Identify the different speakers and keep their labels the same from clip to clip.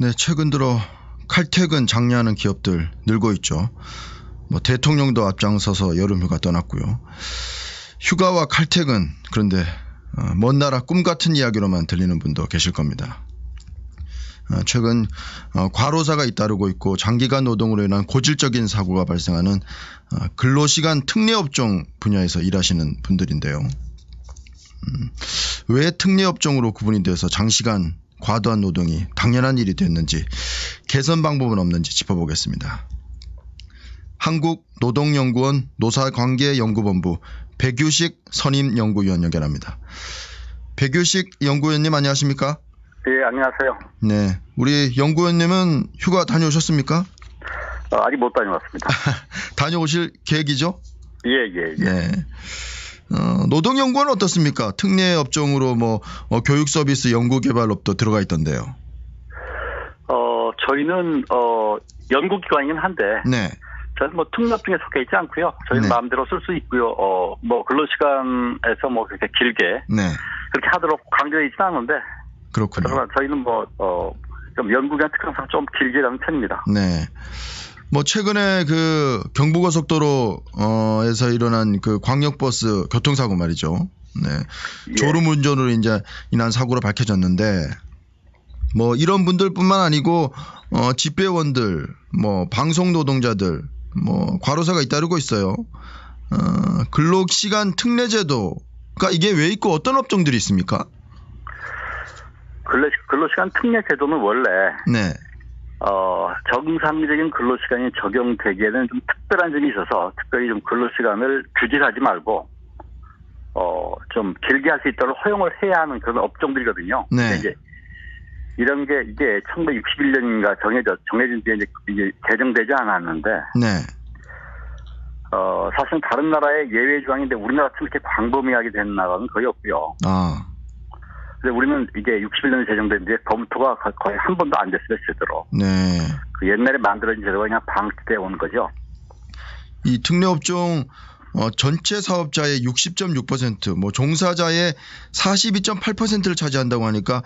Speaker 1: 네, 최근 들어 칼퇴근 장려하는 기업들 늘고 있죠. 뭐 대통령도 앞장서서 여름휴가 떠났고요. 휴가와 칼퇴근 그런데 어, 먼 나라 꿈 같은 이야기로만 들리는 분도 계실 겁니다. 어, 최근 어, 과로사가 잇따르고 있고 장기간 노동으로 인한 고질적인 사고가 발생하는 어, 근로시간 특례업종 분야에서 일하시는 분들인데요. 음, 왜 특례업종으로 구분이 돼서 장시간 과도한 노동이 당연한 일이 됐는지 개선 방법은 없는지 짚어보겠습니다. 한국노동연구원 노사관계연구본부 백유식 선임연구위원 연결합니다. 백유식 연구위원님 안녕하십니까?
Speaker 2: 예, 안녕하세요.
Speaker 1: 네, 우리 연구위원님은 휴가 다녀오셨습니까?
Speaker 2: 어, 아직 못 다녀왔습니다.
Speaker 1: 다녀오실 계획이죠?
Speaker 2: 예, 예, 예.
Speaker 1: 네. 어, 노동연구원 어떻습니까? 특례 업종으로 뭐 어, 교육 서비스 연구 개발 업도 들어가 있던데요.
Speaker 2: 어, 저희는 어, 연구기관이긴 한데
Speaker 1: 네,
Speaker 2: 저는 뭐 특례업종에 속해 있지 않고요. 저희는
Speaker 1: 네.
Speaker 2: 마음대로 쓸 수 있고요. 어, 뭐 근로 시간에서 뭐 그렇게 길게
Speaker 1: 네,
Speaker 2: 그렇게 하도록 강조해 있지는 않은데
Speaker 1: 그렇군요.
Speaker 2: 그러나 저희는 뭐 어, 좀 연구기관 특성상 좀 길게 가는 편입니다.
Speaker 1: 네. 뭐 최근에 그 경부고속도로에서 일어난 그 광역버스 교통사고 말이죠. 네.
Speaker 2: 예.
Speaker 1: 졸음 운전으로 이제 인한 사고로 밝혀졌는데 뭐 이런 분들뿐만 아니고 어 집배원들, 뭐 방송 노동자들, 뭐 과로사가 잇따르고 있어요. 어 근로 시간 특례 제도가 이게 왜 있고 어떤 업종들이 있습니까?
Speaker 2: 근로, 근로 시간 특례 제도는 원래
Speaker 1: 네.
Speaker 2: 어, 정상적인 근로시간이 적용되기에는 좀 특별한 점이 있어서 특별히 좀 근로시간을 규제하지 말고 어, 좀 길게 할 수 있도록 허용을 해야 하는 그런 업종들이거든요.
Speaker 1: 네.
Speaker 2: 이제 이런 게 이게 1961년인가 정해져, 정해진 뒤에 이제, 이제 개정되지 않았는데,
Speaker 1: 네.
Speaker 2: 어, 사실 다른 나라의 예외 조항인데 우리나라처럼 이렇게 광범위하게 된 나라는 거의 없고요.
Speaker 1: 아.
Speaker 2: 근데 우리는 이게 61년에 제정된 뒤에 검토가 거- 거의 한 번도 안 됐어요, 제대로.
Speaker 1: 네.
Speaker 2: 그 옛날에 만들어진 제도가 그냥 방치돼 온 거죠.
Speaker 1: 이 특례업종 어, 전체 사업자의 60.6%, 뭐 종사자의 42.8%를 차지한다고 하니까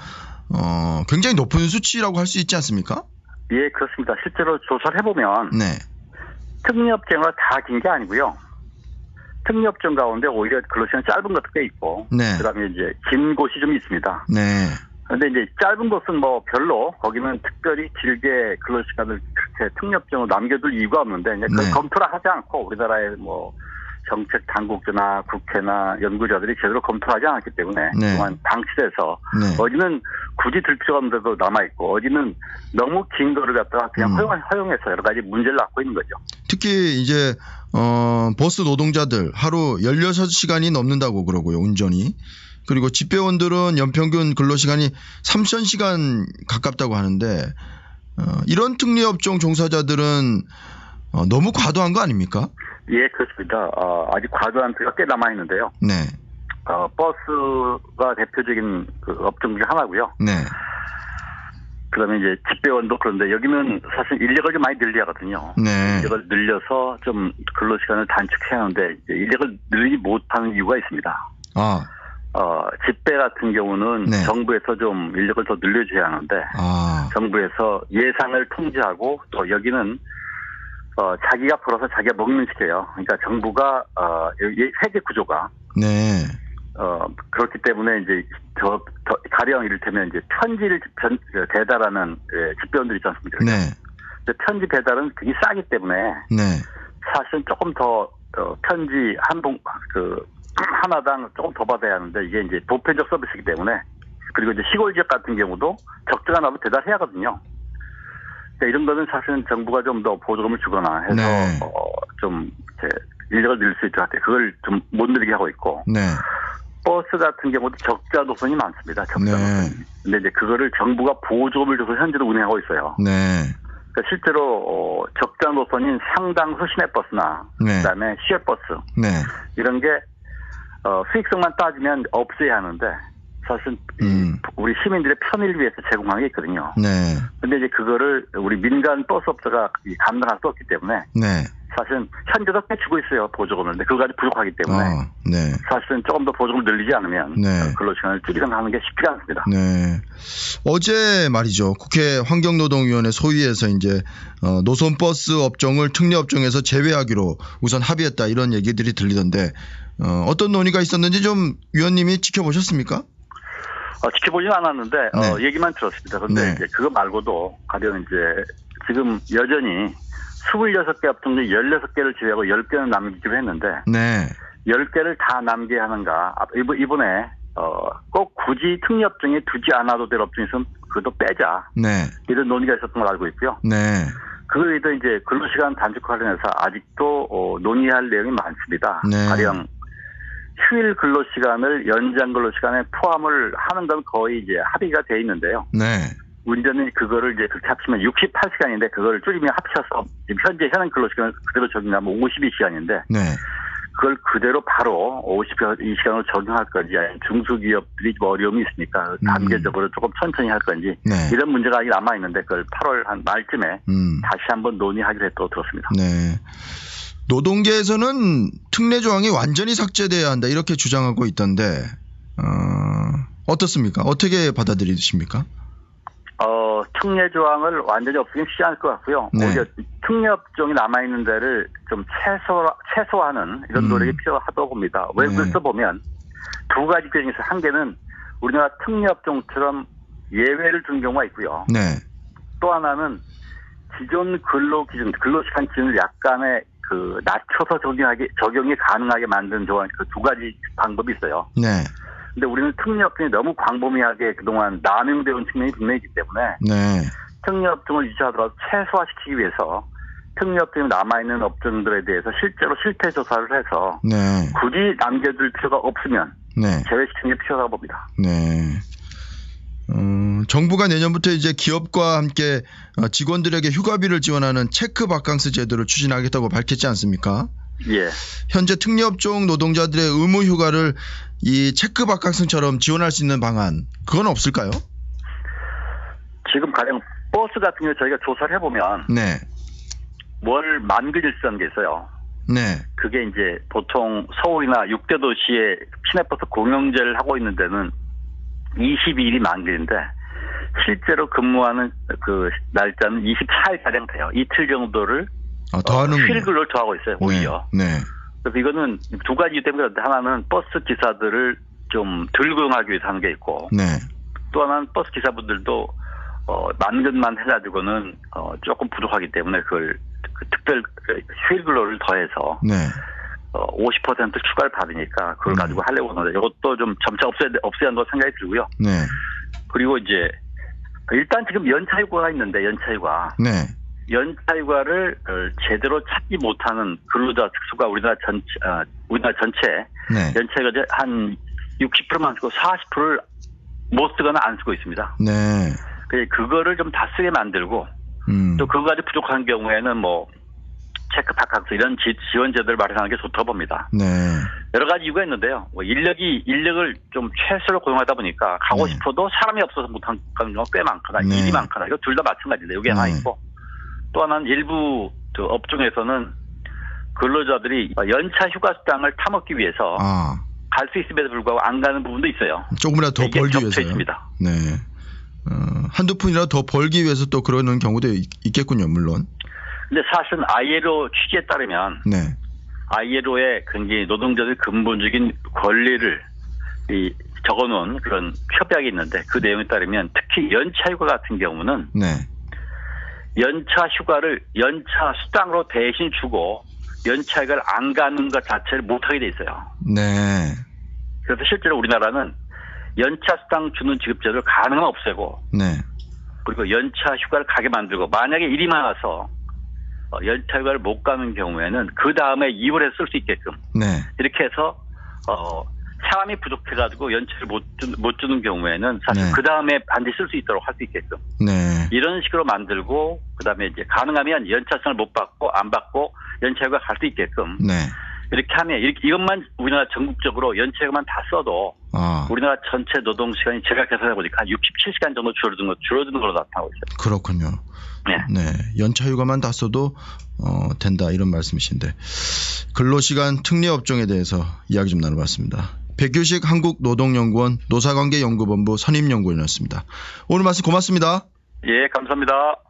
Speaker 1: 어, 굉장히 높은 수치라고 할 수 있지 않습니까?
Speaker 2: 예, 그렇습니다. 실제로 조사를 해보면
Speaker 1: 네,
Speaker 2: 특례업종은 다긴 게 아니고요. 특례업종 가운데 오히려 근로시간 짧은 것도 꽤 있고,
Speaker 1: 네.
Speaker 2: 그다음에 이제 긴 곳이 좀 있습니다.
Speaker 1: 네,
Speaker 2: 그런데 이제 짧은 곳은 뭐 별로 거기는 특별히 길게 근로시간을 그렇게 특례업종으로 남겨둘 이유가 없는데 이제 그걸
Speaker 1: 네.
Speaker 2: 검토를 하지 않고 우리나라의 뭐 정책 당국자나 국회나 연구자들이 제대로 검토를 하지 않았기 때문에
Speaker 1: 네.
Speaker 2: 그동안 방치돼서
Speaker 1: 네.
Speaker 2: 어디는 굳이 들 필요가 없는데도 남아있고 어디는 너무 긴 거를 갖다가 그냥
Speaker 1: 음.
Speaker 2: 허용, 허용 해서 여러 가지 문제를 낳고 있는 거죠.
Speaker 1: 특히 이제 어, 버스 노동자들 하루 16시간이 넘는다고 그러고요, 운전이. 그리고 집배원들은 연평균 근로시간이 3,000시간 가깝다고 하는데 어, 이런 특례업종 종사자들은 어, 너무 과도한 거 아닙니까?
Speaker 2: 예, 그렇습니다. 어, 아직 과도한 피가 꽤 남아 있는데요.
Speaker 1: 네,
Speaker 2: 어, 버스가 대표적인 그 업종 중에 하나고요.
Speaker 1: 네,
Speaker 2: 그다음에 이제 집배원도 그런데 여기는 사실 인력을 좀 많이 늘려야 하거든요.
Speaker 1: 네.
Speaker 2: 인력을 늘려서 좀 근로 시간을 단축해야 하는데 인력을 늘리지 못하는 이유가 있습니다.
Speaker 1: 아,
Speaker 2: 어, 집배 같은 경우는
Speaker 1: 네.
Speaker 2: 정부에서 좀 인력을 더 늘려줘야 하는데
Speaker 1: 아,
Speaker 2: 정부에서 예산을 통제하고 또 여기는 어, 자기가 벌어서 자기가 먹는 시켜요. 그러니까 정부가 어, 이 세계 구조가
Speaker 1: 네,
Speaker 2: 어, 그렇기 때문에 이제 저, 더 가령 이를테면 이제 편지를 전- 그 배달하는 예, 집배원들 있지 않습니까?
Speaker 1: 네,
Speaker 2: 편지 배달은 되게 싸기 때문에
Speaker 1: 네,
Speaker 2: 사실은 조금 더 어, 편지 한봉 그 하나당 조금 더 받아야 하는데 이게 이제 보편적 서비스이기 때문에 그리고 이제 시골 지역 같은 경우도 적정한 하면 배달해야 하거든요. 이런 거는 사실은 정부가 좀 더 보조금을 주거나 해서
Speaker 1: 네.
Speaker 2: 어, 좀 이렇게 인력을 늘릴 수 있도록 할때 그걸 좀 못 늘리게 하고 있고
Speaker 1: 네,
Speaker 2: 버스 같은 경우도 적자 노선이 많습니다. 적자
Speaker 1: 네.
Speaker 2: 노선. 근데 이제 그거를 정부가 보조금을 줘서 현재도 운행하고 있어요.
Speaker 1: 네,
Speaker 2: 그러니까 실제로 어, 적자 노선인 상당수 시내버스나
Speaker 1: 네.
Speaker 2: 그다음에 시외버스
Speaker 1: 네,
Speaker 2: 이런 게 어, 수익성만 따지면 없어야 하는데 사실 이
Speaker 1: 음.
Speaker 2: 우리 시민들의 편의를 위해서 제공한 게 있거든요.
Speaker 1: 네,
Speaker 2: 근데 이제 그거를 우리 민간 버스 업체가 이 감당할 수 없기 때문에
Speaker 1: 네,
Speaker 2: 사실은 현재도 꽤 주고 있어요 보조금을 근데 그거 가지고 부족하기 때문에
Speaker 1: 아, 네.
Speaker 2: 사실은 조금 더 보조금을 늘리지 않으면
Speaker 1: 네.
Speaker 2: 근로시간을 줄이거나 하는 게 쉽지가 않습니다.
Speaker 1: 네. 어제 말이죠. 국회 환경노동위원회 소위에서 이제 어, 노선 버스 업종을 특례 업종에서 제외하기로 우선 합의했다 이런 얘기들이 들리던데 어, 어떤 논의가 있었는지 좀 위원님이 지켜보셨습니까?
Speaker 2: 어, 지켜보진 않았는데 어,
Speaker 1: 네.
Speaker 2: 얘기만 들었습니다. 근데
Speaker 1: 네.
Speaker 2: 이제 그거 말고도 가령 이제 지금 여전히 26개 업종 중 16개를 제외하고 10개는 남기기로 했는데
Speaker 1: 네.
Speaker 2: 10개를 다 남겨야 하는가 아, 이번- 이번에 어, 꼭 굳이 특례 업종에 두지 않아도 될 업종에서는 그것도 빼자
Speaker 1: 네.
Speaker 2: 이런 논의가 있었던 걸 알고 있고요.
Speaker 1: 네.
Speaker 2: 그거에도 이제 근로시간 단축 관련해서 아직도 어, 논의할 내용이 많습니다.
Speaker 1: 네.
Speaker 2: 가령 휴일 근로 시간을 연장 근로 시간에 포함을 하는 건 거의 이제 합의가 돼 있는데요.
Speaker 1: 네.
Speaker 2: 문제는 그거를 이제 그렇게 합치면 68시간인데 그걸 줄이면 합쳐서 지금 현재 현행 근로 시간을 그대로 적용하면 52시간인데
Speaker 1: 네.
Speaker 2: 그걸 그대로 바로 52시간으로 적용할 건지 아니면 중소기업들이 좀 어려움이 있으니까 단계적으로 조금 천천히 할 건지
Speaker 1: 음. 네.
Speaker 2: 이런 문제가 아직 남아 있는데 그걸 8월 한 말쯤에
Speaker 1: 음.
Speaker 2: 다시 한번 논의하기로 했다고 들었습니다.
Speaker 1: 네. 노동계에서는 특례 조항이 완전히 삭제돼야 한다 이렇게 주장하고 있던데 어, 어떻습니까? 어떻게 받아들이십니까?
Speaker 2: 어, 특례 조항을 완전히 없애긴 쉽지 않을 것 같고요.
Speaker 1: 네.
Speaker 2: 오히려 특례 업종이 남아 있는 데를 좀 최소, 최소화하는 이런
Speaker 1: 음.
Speaker 2: 노력이 필요하다고 봅니다. 왜
Speaker 1: 네.
Speaker 2: 그래서 보면 두 가지 규정에서 한 개는 우리나라 특례 업종처럼 예외를 둔 경우가 있고요.
Speaker 1: 네.
Speaker 2: 또 하나는 기존 근로 기준, 근로 시간 기준을 약간의 그 낮춰서 적용하기, 적용이 가능하게 만든 조항, 그두 가지 방법이 있어요.
Speaker 1: 네.
Speaker 2: 근데 우리는 특례 업종이 너무 광범위하게 그동안 남용되어 온 측면이 분명히 있기 때문에
Speaker 1: 네.
Speaker 2: 특례 업종을 유지하더라도 최소화시키기 위해서 특례 업종이 남아있는 업종들에 대해서 실제로 실태 조사를 해서
Speaker 1: 네.
Speaker 2: 굳이 남겨둘 필요가 없으면
Speaker 1: 네.
Speaker 2: 제외시키는 게 필요하다고 봅니다.
Speaker 1: 네. 어, 정부가 내년부터 이제 기업과 함께 어, 직원들에게 휴가비를 지원하는 체크 바캉스 제도를 추진하겠다고 밝혔지 않습니까?
Speaker 2: 예.
Speaker 1: 현재 특례업종 노동자들의 의무 휴가를 이 체크 바캉스처럼 지원할 수 있는 방안 그건 없을까요?
Speaker 2: 지금 가령 버스 같은 경우 저희가 조사를 해보면
Speaker 1: 네.
Speaker 2: 월 만기일수라는 게 있어요.
Speaker 1: 네.
Speaker 2: 그게 이제 보통 서울이나 6대 도시에 시내버스 공영제를 하고 있는 데는 22일이 만기인데 실제로 근무하는 그 날짜는 24일 가량 돼요. 이틀 정도를
Speaker 1: 아, 더 하는
Speaker 2: 휴일근로를 더하고 있어요. 오히려.
Speaker 1: 네. 네.
Speaker 2: 그래서 이거는 두 가지 이유 때문에 하나는 버스 기사들을 좀덜 고용하기 위해서 하는 게 있고
Speaker 1: 네.
Speaker 2: 또 하나는 버스 기사분들도 어, 만근만 해가지고는 어, 조금 부족하기 때문에 그걸 그 특별 그 휴일 근로를 더해서
Speaker 1: 네.
Speaker 2: 어, 50% 추가를 받으니까 그걸
Speaker 1: 음.
Speaker 2: 가지고 하려고 하는데 이것도 좀 점차 없애야, 돼- 없애야 한다고 생각이 들고요.
Speaker 1: 네.
Speaker 2: 그리고 이제 일단 지금 연차휴가가 있는데 연차휴가
Speaker 1: 네.
Speaker 2: 연차휴가를 어, 제대로 찾지 못하는 근로자 특수가 우리나라 전체 어, 우리나라 전체
Speaker 1: 네.
Speaker 2: 연차휴가 한 60%만 쓰고 40%를 못 쓰거나 안 쓰고 있습니다.
Speaker 1: 네.
Speaker 2: 그래서 그거를 좀 다 쓰게 만들고
Speaker 1: 음.
Speaker 2: 또 그거 가지고 부족한 경우에는 뭐 체크 바캉스 이런 지, 지원 제도를 마련하는 게 좋다고 봅니다.
Speaker 1: 네.
Speaker 2: 여러 가지 이유가 있는데요. 뭐 인력이 인력을 좀 최소로 고용하다 보니까 가고
Speaker 1: 네.
Speaker 2: 싶어도 사람이 없어서 못하는 경우가 꽤 많거나
Speaker 1: 네.
Speaker 2: 일이 많거나 이거 둘 다 마찬가지인데 이게 하나
Speaker 1: 네.
Speaker 2: 있고 또 하나는 일부 저 업종에서는 근로자들이 연차 휴가 수당을 타먹기 위해서
Speaker 1: 아.
Speaker 2: 갈수 있음에도 불구하고 안 가는 부분도 있어요.
Speaker 1: 조금이라도 더 벌기
Speaker 2: 겹쳐
Speaker 1: 위해서요.
Speaker 2: 있습니다.
Speaker 1: 네. 어, 한두 푼이라도 더 벌기 위해서 또 그러는 경우도 있, 있겠군요, 물론.
Speaker 2: 근데 사실은 ILO 취지에 따르면
Speaker 1: 네.
Speaker 2: ILO의 굉장히 노동자들 근본적인 권리를 이 적어놓은 그런 협약이 있는데 그 내용에 따르면 특히 연차 휴가 같은 경우는
Speaker 1: 네.
Speaker 2: 연차 휴가를 연차 수당으로 대신 주고 연차 휴가를 안 가는 것 자체를 못하게 돼 있어요.
Speaker 1: 네.
Speaker 2: 그래서 실제로 우리나라는 연차 수당 주는 지급제를 가능한 없애고
Speaker 1: 네.
Speaker 2: 그리고 연차 휴가를 가게 만들고 만약에 일이 많아서 어, 연차 휴가를 못 가는 경우에는 그 다음에 2월에 쓸 수 있게끔
Speaker 1: 네.
Speaker 2: 이렇게 해서 어 사람이 부족해가지고 연체를 못, 주, 못 주는 경우에는 사실
Speaker 1: 네.
Speaker 2: 그 다음에 반드시 쓸 수 있도록 할 수 있게끔
Speaker 1: 네.
Speaker 2: 이런 식으로 만들고 그 다음에 이제 가능하면 연차성을 못 받고 안 받고 연차가 갈 수 있게끔
Speaker 1: 네.
Speaker 2: 이렇게 하면 이렇게 이것만 우리나라 전국적으로 연차만 다 써도
Speaker 1: 아,
Speaker 2: 우리나라 전체 노동 시간이 제가 계산해 보니까 한 67시간 정도 줄어든 거 줄어드는 걸로 나타나고 있어요.
Speaker 1: 그렇군요.
Speaker 2: 네.
Speaker 1: 네, 연차 휴가만 다 써도 어, 된다 이런 말씀이신데 근로시간 특례 업종에 대해서 이야기 좀 나눠봤습니다. 백규식 한국노동연구원 노사관계연구본부 선임연구원이었습니다. 오늘 말씀 고맙습니다.
Speaker 2: 예, 감사합니다.